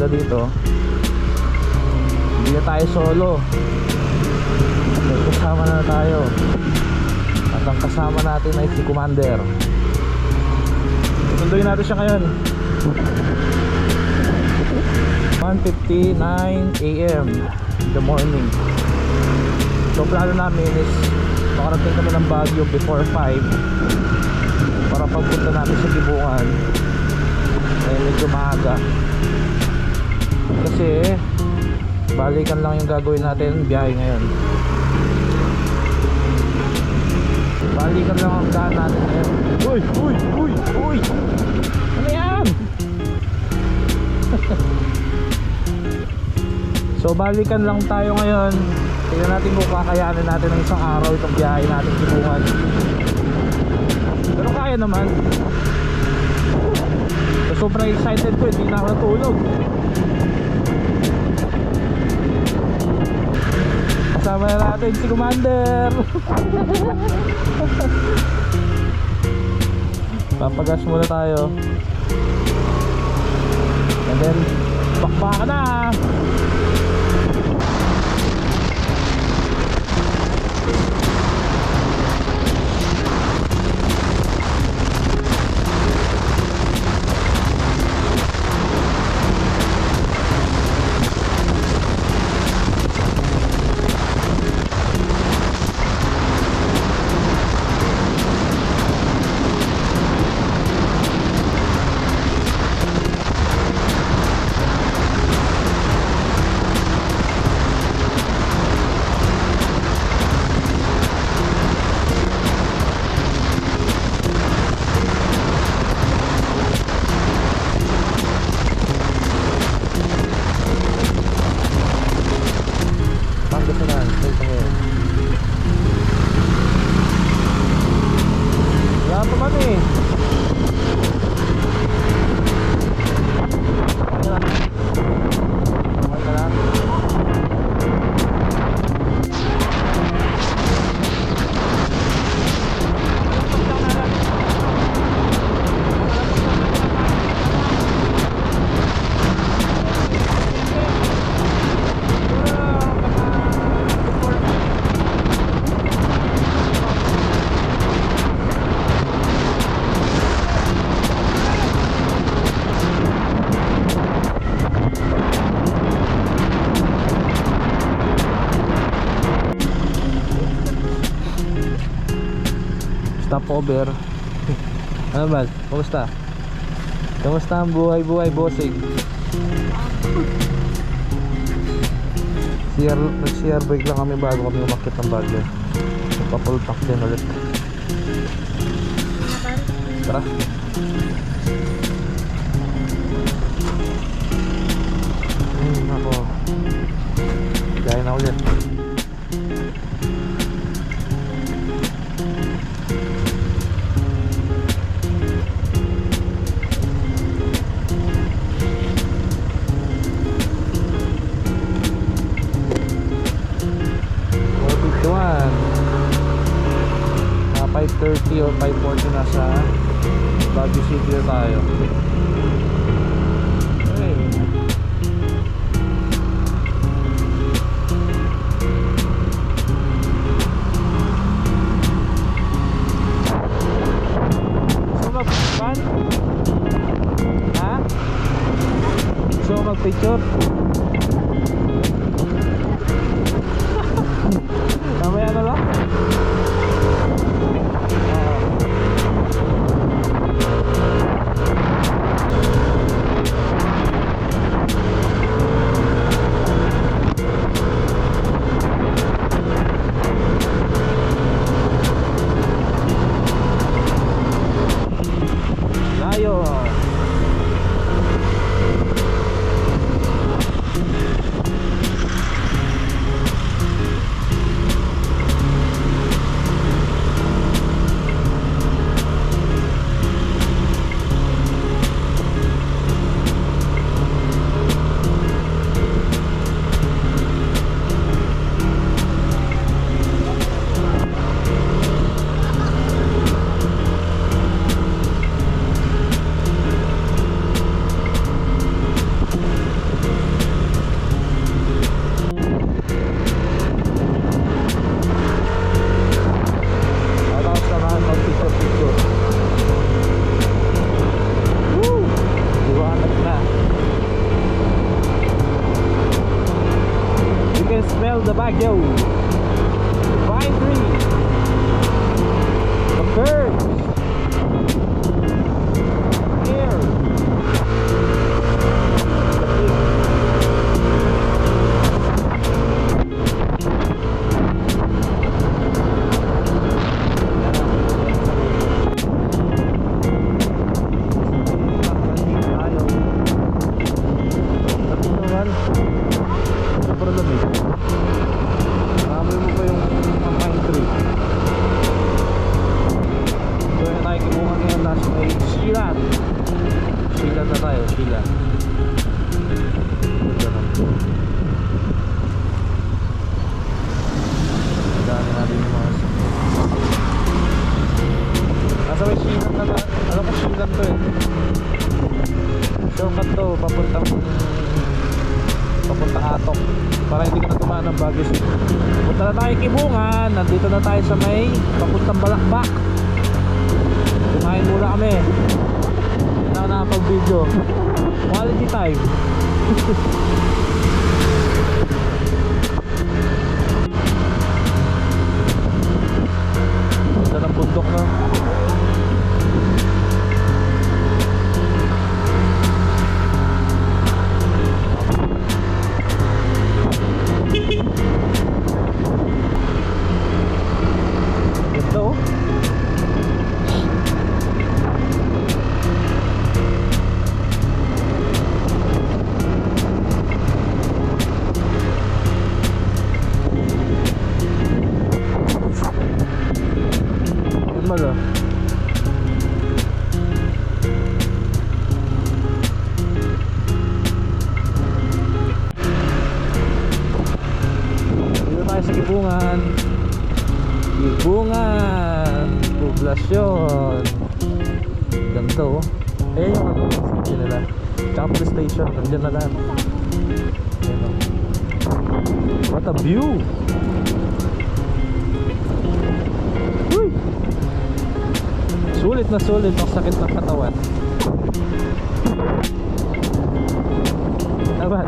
maganda dito, hindi na tayo solo. May kasama na tayo. At ang kasama natin ay si Commander. Sunduin natin siya ngayon. 1.59 a.m. in the morning. So plano namin is makarating kami ng Baguio before 5 para pagpunta namin sa Gibungan ay medyo maaga kasi balikan lang yung gagawin natin biyahe ngayon. Balikan lang ang daan natin ngayon. Uy uy uy uy! Ano yan? So balikan lang tayo ngayon. Tingnan natin kung kakayanin natin ng isang araw itong biyahe natin Gibungan pero kaya naman. So, sobrang excited ko hindi na ako natulog kasama na natin si Commander. Papagas muna tayo. And then bakbaka na. Pangasinan, Stopover. ano ba? Kumusta? Kumusta ang buhay-buhay, bossing? CR, nag-CR break lang kami bago kami umakit ng Baguio. Nagpa-full tank din ulit. Tara. Hmm, ako. Gaya na ulit. 5.30 or 5.40 na sa Baguio City na tayo okay. Mo mag-picture? 哎呦 smell the back door. Baguio City. Punta na tayo Kibungan, nandito na tayo sa may papuntang Balakbak. Kumain muna kami. Na ako nakapag-video. Quality time. Dapat,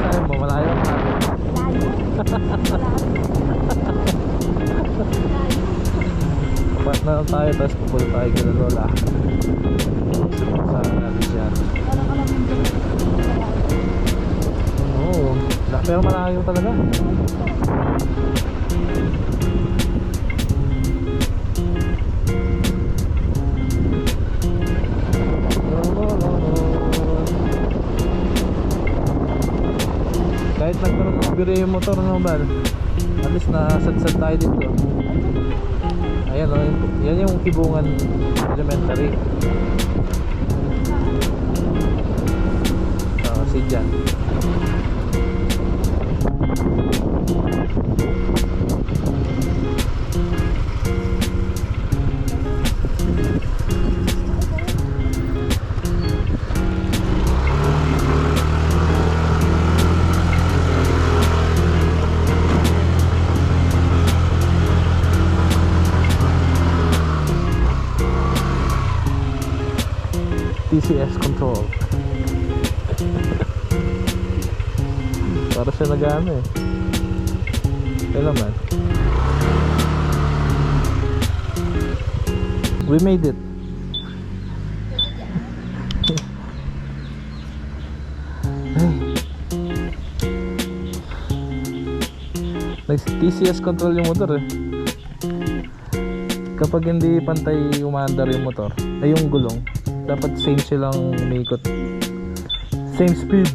saan mo? Malayo. Kapat na lang tayo, tapos pupunta tayo kila Lola. Saan natin siya? Oo, pero malayo talaga. Kahit nagkaroon ng biro yung motor no ba? At least nasadsad tayo dito. Ayan o, yan yung Kibungan Elementary. Oo, si Jan. Para siya nag-ano eh. Kailan man. We made it. Nag-TCS control yung motor eh. Kapag hindi pantay umaandar yung motor, ay yung gulong, dapat same silang umiikot. Same speed.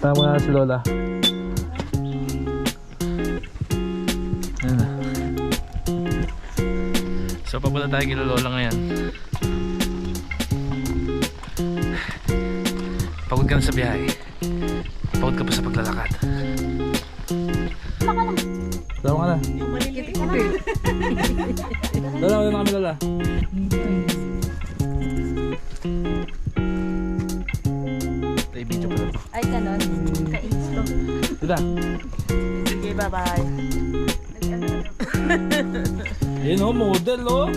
Punta mo na si Lola. Ayan na. So papunta tayo kila Lola ngayon. Pagod ka na sa biyahe. Pagod ka pa sa paglalakad. Tama ka na. Yung maliliit. Lola, wala na kami Lola. Tita. Sige, bye-bye. Ayun oh, model oh.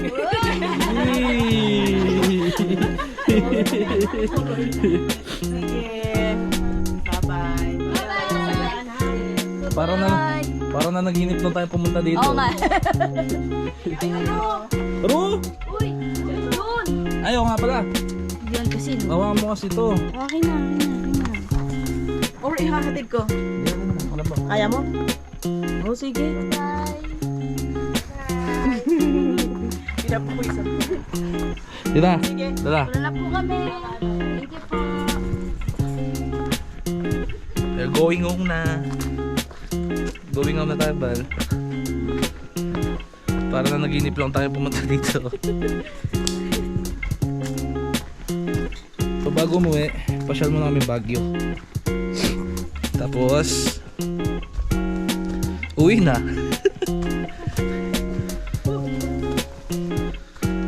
Sige. Bye-bye. Bye-bye. Parang na naginip na tayo pumunta dito. Oo nga. Ro! Uy, yun! Ayaw nga pala. Yan kasi. no? Gawa mo kasi to. Okay na, okay na, okay na. Or ihahatid ko. Yan Kaya mo? Oo, sige. Pinapawisan ko. Dila. Sige. Wala na po kami. Thank you po. We're going home na. Going home na tayo, Bal. Para na naginip lang tayo pumunta dito. so bago umuwi, pasyal muna kami Baguio. Tapos, uwi na.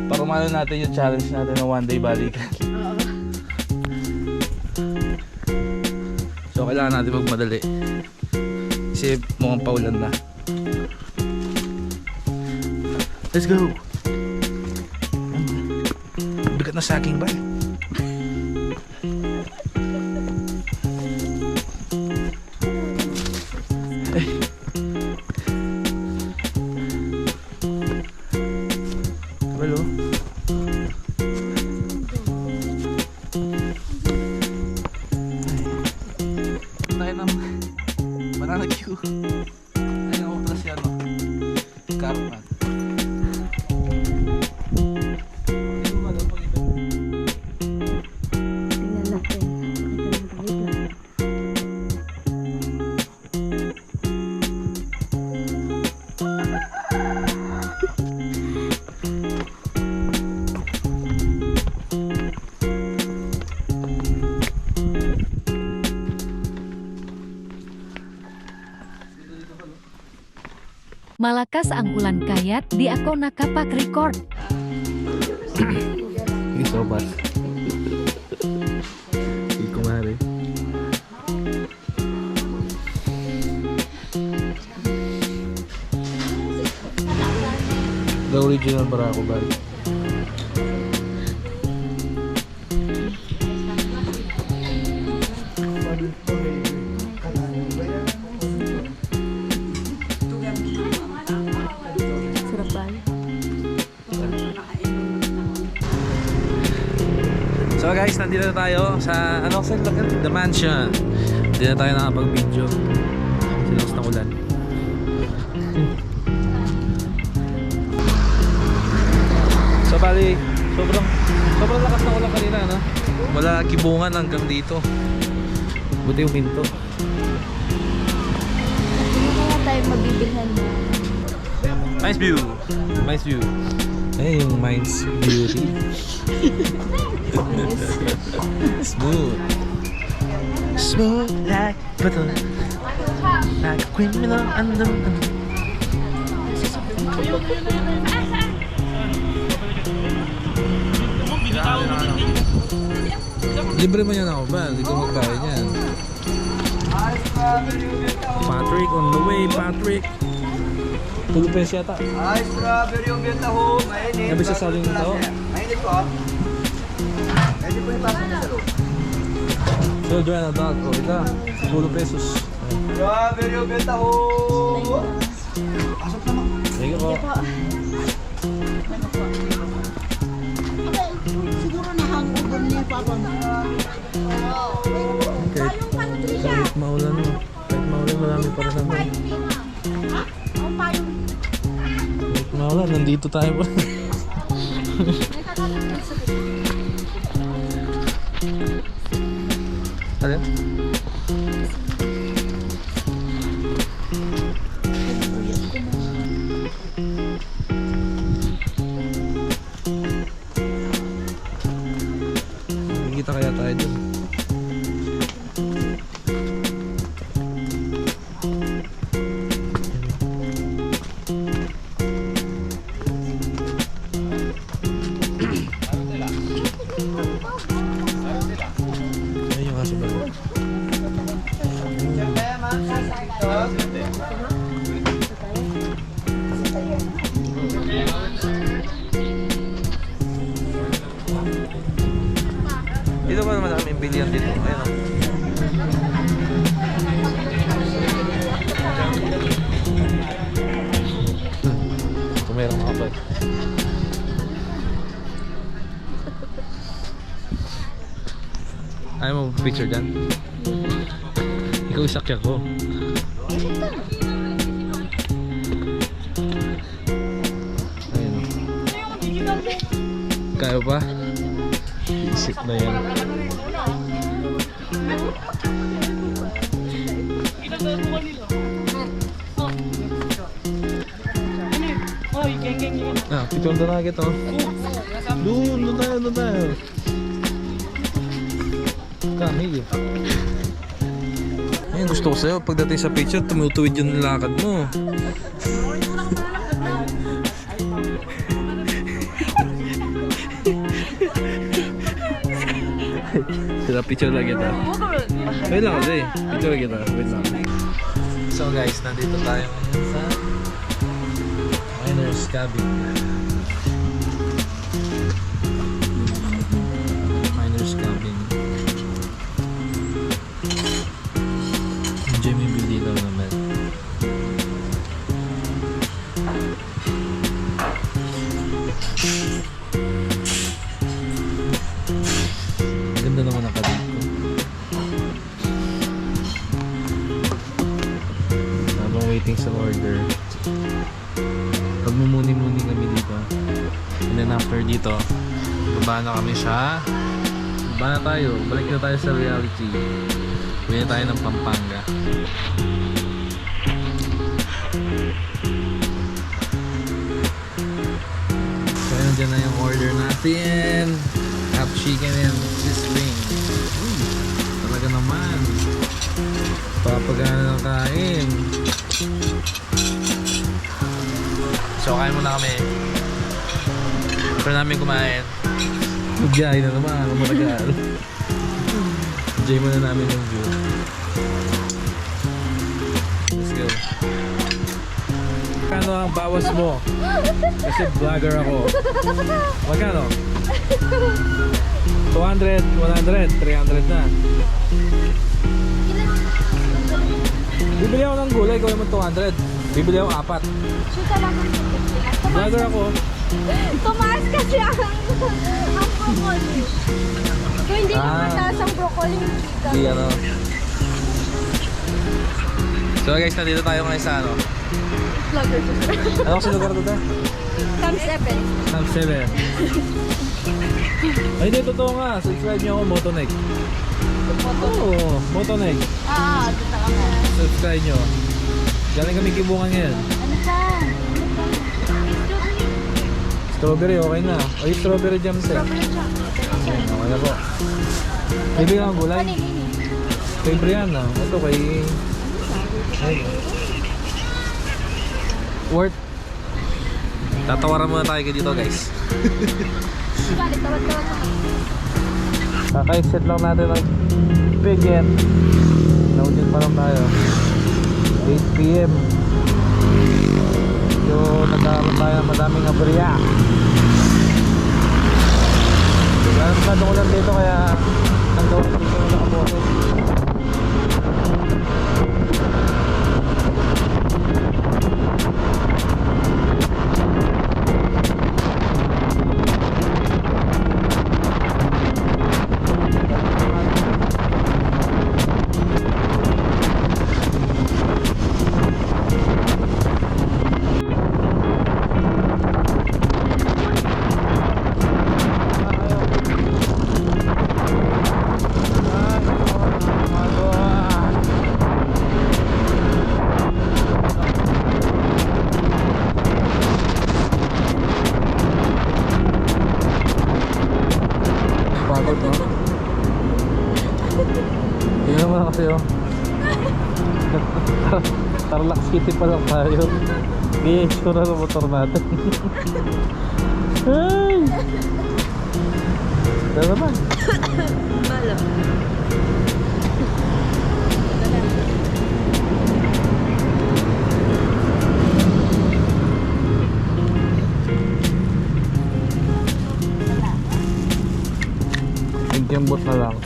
Para umano natin yung challenge natin na one day balikan. So kailangan natin magmadali. Kasi mukhang paulan na. Let's go! Bigat na sa aking ba? Malakas ang ulan kayat di ako nakapak record. Hindi sobat. Hindi kumari. The original Barako Bal. Sarap guys, nandito na tayo sa ano sa The Mansion. Hindi na tayo nakapag-video. Silakas ng ulan. so bali, sobrang sobrang lakas ng ulan kanina, no? Wala kibungan hanggang dito. Buti yung minto. Hindi kaya tayo mabibilhan. Nice view. Nice view. Eh, yung Mind's Beauty. Smooth. Smooth like butter. Like a criminal under. Libre mo yan ako ba? Hindi ko magbayad yan. Patrick on the way, Patrick. Pesos yata. Ay, strawberry yung benta ho. Mainit. Sabi sa saling tao. Mainit po. Pwede po ipasok sa loob. So, Joanna, dog. O, ita. Tulo pesos. Strawberry yung benta ho. Pasok naman. Thank you po. Siguro na hangover niya, Papa. Kahit, kahit maulan mo. Kahit maulan, marami pa rin naman. Maulan, nandito tayo pa. Alin? Dito ba naman namin bilihan dito? Ayun oh. meron ka ba? Ayaw mo picture dyan? Ikaw isakya ko. Ayun. Kaya pa? Isip na yan. Ah, picture na na kita. Doon, doon tayo, doon tayo. Kami eh. Ayun, gusto ko sa'yo. Pagdating sa picture, tumutuwid yung lakad mo. Sila picture lang kita. Wait lang kasi. Picture lang kita. Wait lang. So guys, nandito tayo ngayon sa Miner's Cabin. After dito, baba na kami sa... Baba na tayo. Balik na tayo sa reality. Na tayo ng Pampanga. So dyan na yung order natin. Half chicken and cheese wing. Uy, talaga naman. Papagana ng kain. So kain muna kami. After namin kumain, Magyay na naman, ang matagal. Enjoy muna namin yung view. Let's go. Kano ang bawas mo? Kasi vlogger ako. Magkano? 200, 100, 300 na. Bibili ako ng gulay, gawin mo 200. Bibili ako apat. Vlogger ako. Tumaas kasi ang, ang broccoli. Kung hindi Ah. naman mataas ang broccoli, hindi ano. So guys, nandito tayo ngayon sa ano? Vlogger. Ano kasi lugar to tayo? Times 7. Camp 7. Ay, hindi, totoo nga. Subscribe niyo ako, Motoneg. Oo, Motoneg. Ah, dito ka nga. Subscribe niyo. Galing kami kibungan ngayon. Strawberry, okay na. Ay, strawberry jam set. Ayan, okay na po. Bibigyan ang gulay. Kay Brianna. Ito kay... Ay. Worth. Tatawaran muna tayo dito guys. Kaka-set lang natin ng piget. Naunyan pa lang tayo. 8pm. Nagkaroon madaming aberya. Wala naman ulan dito kaya hanggang dito na nakabote. City pa lang tayo. Na sa motor natin. Ay! Ano naman? Balo. Nagkembot na lang.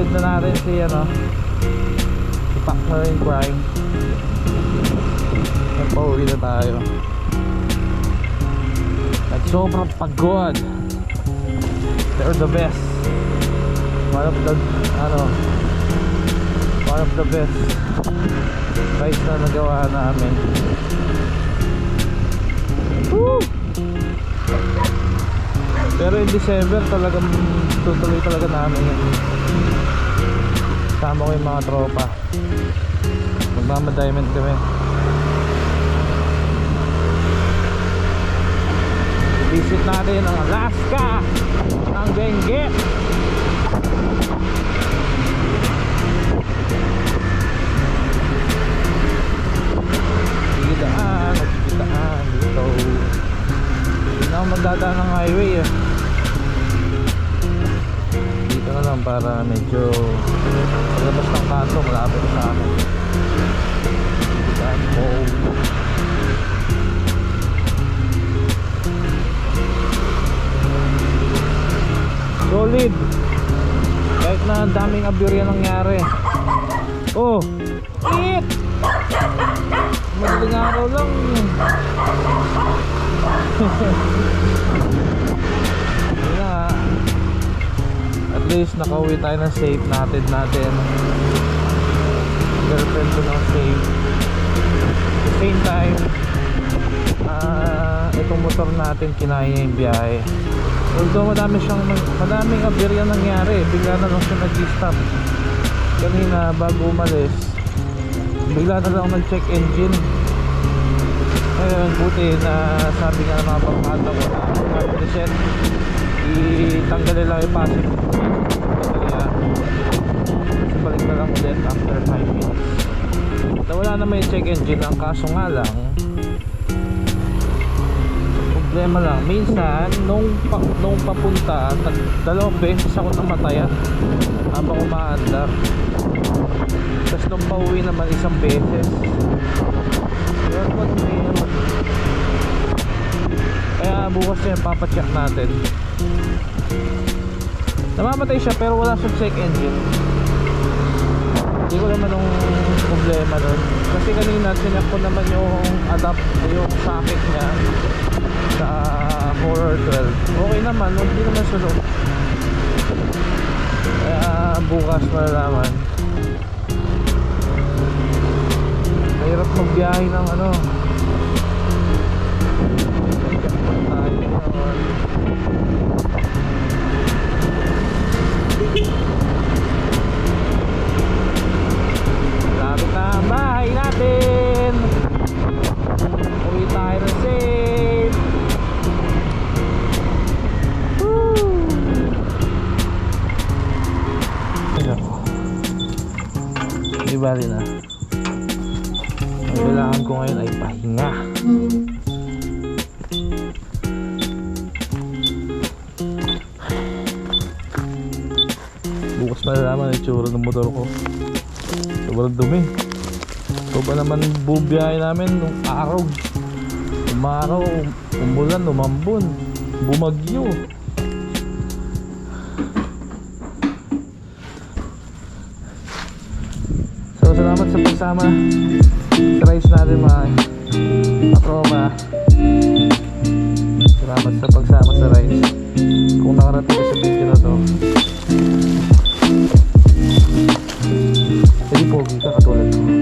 Natin na natin si ano, si Partner in Crime. Na tayo. At sobrang pagod. They're the best. One of the, ano, one of the best rides na nagawa namin. Woo! Pero in December talagang tutuloy talaga namin yun. Sama ko yung mga tropa. Magmamadiamond kami. Visit natin ang Alaska ng Benguet. Tayo ng safe natin natin. Girlfriend ko ng safe. Same time, ah itong motor natin kinaya niya yung biyahe. Although madami siyang madaming aberya nangyari, bigla na lang siya nag-stop. Kanina bago umalis, bigla na lang nag-check engine. Ayun, buti na sabi nga ng mga pangkata ko na hard reset itanggalin lang yung passive kasi balik na lang ulit after 5 minutes. Na wala naman yung check engine ang kaso nga lang problema lang. Minsan nung, pa, nung papunta dalawang beses ako namatayan habang umaandar. Tapos nung pauwi naman isang beses. Yun po kaya bukas na yung papacheck natin namamatay siya pero wala siyang check engine. Hindi ko naman nung problema nun. Kasi kanina sinak ko naman yung adapt yung socket niya sa Horror 12 okay naman hindi naman sunog kaya bukas malalaman. Mahirap magbiyahe ng ano Lapit na ang bahay natin. Uwi tayo na safe. Woo! Di bali na Ang kailangan ko ngayon ay pahinga. Bukas malalaman ang itsura ng motor ko Sobrang dumi. Ito ba naman bubiyahe namin nung araw? Umaraw, umulan, umambon Bumagyo. So salamat sa pagsama. Sa natin mga Aproba Salamat sa pagsama sa rides Kung nakarating ka sa video work.